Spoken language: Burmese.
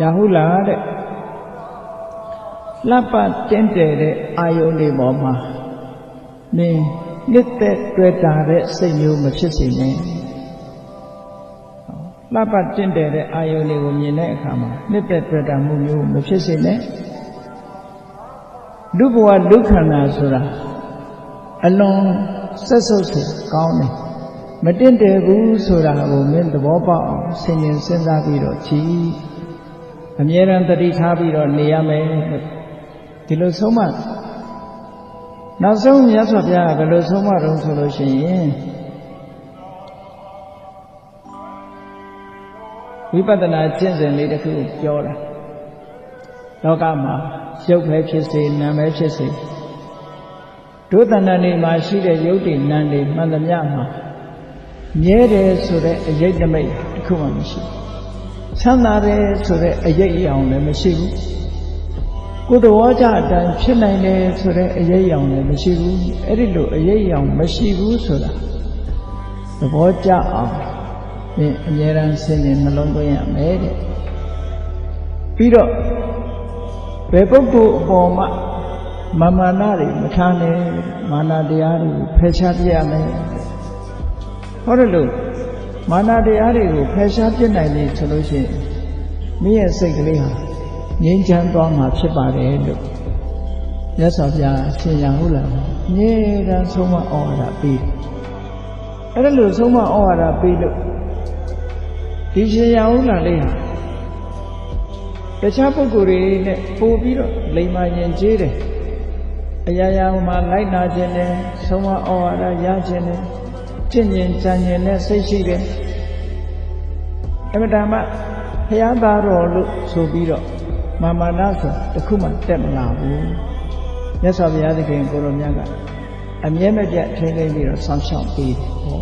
ရာဟုလာတဲ့လှပတင်းတယ်တဲ့အာယုန်တွေပေါ်မှာနင်းနှစ်သက်တွေ့တာတဲ့စိတ်မျိုးမဖြစ်စေနဲ့လှပတင်းတယ်တဲ့အာယုန်တွေကိုမြင်တဲ့အခါမှာနှစ်သက်တွေ့တာမှုမျိုးမဖြစ်စေနဲ့လူဘဝလူခန္ဓာဆိုတာအလွန်ဆက်ဆုပ်စေကောင်းတယ်မတင့်တယ်ဘူးဆိုတာကိုမင်းသဘောပေါက်အောင်ဆင်ញင်စဉ်းစားပြီးတော့ကြည် အမြဲတမ်းတတိထားပြီးတော့နေရမယ်ဒီလိုဆုံးမနောက်ဆုံးမြတ်စွာဘုရားကဘယ်လိုဆုံးမတော့ဆိုလို့ရှိရင်ဝိပဿနာကျင့်စဉ်လေးတစ်ခုပြောတာလောကမှာရုပ်ပဲဖြစ်စေနာမ်ပဲဖြစ်စေဒုသဏ္ဍာန်တွေမှာရှိတဲ့ယုတ်တိနံတွေမှန်သမျှမှာမြဲတယ်ဆိုတဲ့အရေးတမိတ်တစ်ခုမှမရှိ ချမ်းသာတယ်ဆိုတဲ့အရေးအယောင်လည်းမရှိဘူးကိုယ်တော်ကြအတိုင်းဖြစ်နိုင်တယ်ဆိုတဲ့အရေးအယောင်လည်းမရှိဘူးအဲ့ဒီလိုအရေးအယောင်မရှိဘူးဆိုတာသဘောကျအောင်သင်အမြဲတမ်းဆင်ញင်နှလုံးသွင်းရမယ်တဲ့ပြီးတော့ဘယ်ပုဂ္ဂိုလ်အပေါ်မှာမာမာနတွေမထားနဲ့မာနတရားတွေကိုဖယ်ရှားပြရမယ်ဟောတယ်လို့ မာနတရားတွေကိုဖယ်ရှားပြနိုင်ပြီဆိုလို့ရှိရင်မင်းရဲ့စိတ်ကလေးဟာငြိမ်းချမ်းသွားမှာဖြစ်ပါတယ်လို့မြတ်စွာဘုရားရှင်ရဟုတ်လားငြိမ်းချမ်းဆုံးမဩဝါဒပေးအဲ့ဒါလို့ဆုံးမဩဝါဒပေးလို့ဒီရှင်ရဟုတ်လားလေးဟာတခြားပုဂ္ဂိုလ်တွေနဲ့ပို့ပြီးတော့လိမ္မာရင်ကျေးတယ်အရာရာမှာလိုက်နာခြင်းနဲ့ဆုံးမဩဝါဒရခြင်းနဲ့ ကျင့်ကျင်ကြံကျင်တဲ့စိတ်ရှိတယ်အမတမဘုရားသားတော်လို့ဆိုပြီးတော့မာမာနဆိုတခုမှတက်မလာဘူးမြတ်စွာဘုရားသခင်ကိုရောမြတ်ကအမြဲမပြတ်ထိန်းသိမ်းပြီးတော့ဆောင်းရှောက်ပေးတယ်ဟော